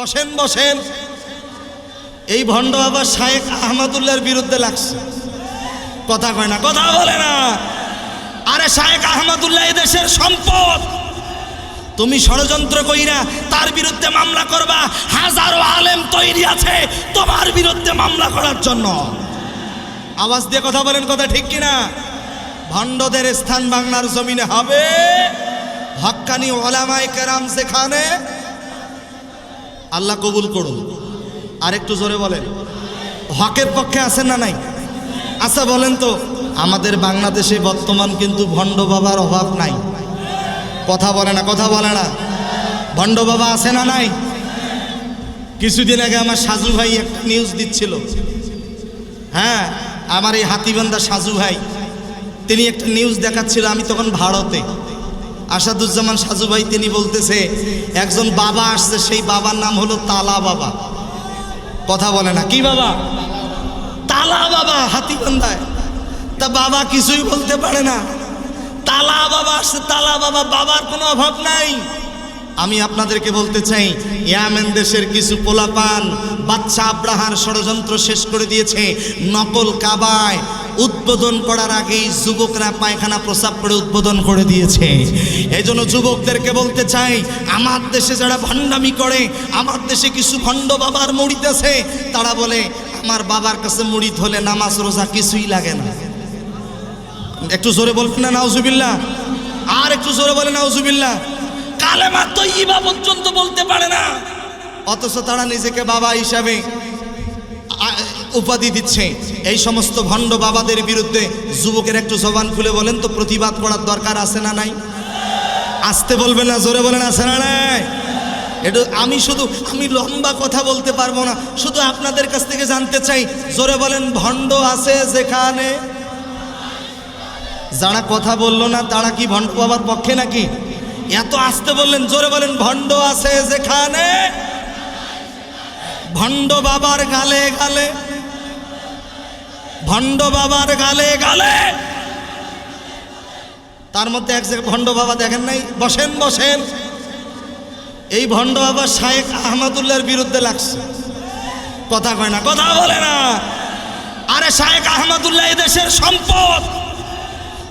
বসেন বসেন। এই ভণ্ড আবার শায়েখ আহমদুল্লাহর বিরুদ্ধে লাগছে। কথা কয় না, কথা বলে না। আরে শায়েখ আহমদুল্লাহ দেশের সম্পদ। তুমি ষড়যন্ত্র কইরা তার বিরুদ্ধে মামলা করবা, হাজারো আলেম তৈরি আছে তোমার বিরুদ্ধে মামলা করার জন্য। আওয়াজ দিয়ে কথা বলেন কথা ঠিক কিনা? ভণ্ডদের স্থান বাংলার জমিনে হবে। হক্কানি ওলামাই কেরাম যেখানে আল্লাহ কবুল করুন। আর একটু জোরে বলেন। হকের পক্ষে আছেন না নাই? আচ্ছা বলেন তো, আমাদের বাংলাদেশে বর্তমান কিন্তু ভণ্ড বাবার অভাব নাই। কথা বলে না, কথা বলে না। ভণ্ড বাবা আছে না নাই? কিছুদিন আগে আমার সাজু ভাই একটা নিউজ দিচ্ছিল। হ্যাঁ আমার এই হাতিবান্ধা সাজু ভাই, তিনি একটা নিউজ দেখাচ্ছিল আমি তখন ভারতে। আসাদুজ্জামান সাজু ভাই তিনি বলতেছে, একজন বাবা আসছে, সেই বাবার নাম হলো তালা বাবা। কথা বলে না, কি বাবা? তালা বাবা হাতিবান্ধায় তা বাবা কিছুই বলতে পারে না। তালা বাবা আসছে, তালা বাবা, বাবার কোনো অভাব নাই। আমি আপনাদেরকে বলতে চাই, ইয়ামেন দেশের কিছু পোলাপান বাচ্চা আব্রাহার ষড়যন্ত্র শেষ করে দিয়েছে, নকল কাবায় উদ্বোধন করার আগেই যুবকরা পায়খানা প্রসাব করে উদ্বোধন করে দিয়েছে। এই জন্য যুবকদেরকে বলতে চাই, আমার দেশে যারা ভণ্ডামি করে, আমার দেশে কিছু ভণ্ড বাবার মুড়িতেছে তারা বলে, আমার বাবার কাছে মুড়ি ধলে নামাজ রোজা কিছুই লাগে না। একটু জোরে বলবেন না, নাউজুবিল্লাহ? আর একটু জোরে বলে নাউজুবিল্লাহ? কালেমা তো ইবা পর্যন্ত বলতে পারে না। অথচ তারা নিজেকে বাবা হিসাবে উপাধি দিচ্ছে। এই সমস্ত ভণ্ড বাবাদের বিরুদ্ধে যুবকের একটু জবান খুলে বলেন তো, প্রতিবাদ করার দরকার আছে না নাই? আসতে বলবেন না, জোরে বলেন, আছে না নাই? একটু আমি শুধু, আমি লম্বা কথা বলতে পারব না, শুধু আপনাদের কাছ থেকে জানতে চাই। জোরে বলেন, ভণ্ড আছে যেখানে? যারা কথা বলল না, তারা কি ভণ্ড বাবার পক্ষে নাকি? এত আসতে বললেন, জোরে বলেন, ভণ্ড আছে যেখানে? ভণ্ড বাবার গালে গালে ভণ্ড বাবার গালে গালে। তার মধ্যে এক জায়গায় ভণ্ড বাবা দেখেন নাই? বসেন বসেন। এই ভণ্ড বাবা শায়েখ আহমদুল্লাহর বিরুদ্ধে লাগছে। কথা কয় না, কথা বলে না। আরে শায়েখ আহমদুল্লাহ দেশের সম্পদ।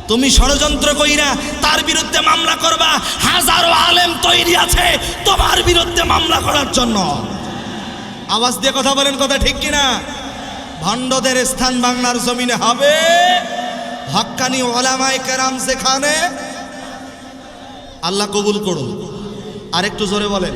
তুমি ষড়যন্ত্র কইরা তার বিরুদ্ধে মামলা করবা। হাজারো আলেম তৈরি আছে তোমার বিরুদ্ধে মামলা করার জন্য। আওয়াজ দিয়ে কথা বলেন, কথা ঠিক কিনা? ভণ্ডদের স্থান বাংলার জমিনে হবে। হক্কানি ওলামাই কেরাম সেখানে আল্লাহ কবুল করুন। আর একটু জোরে বলেন।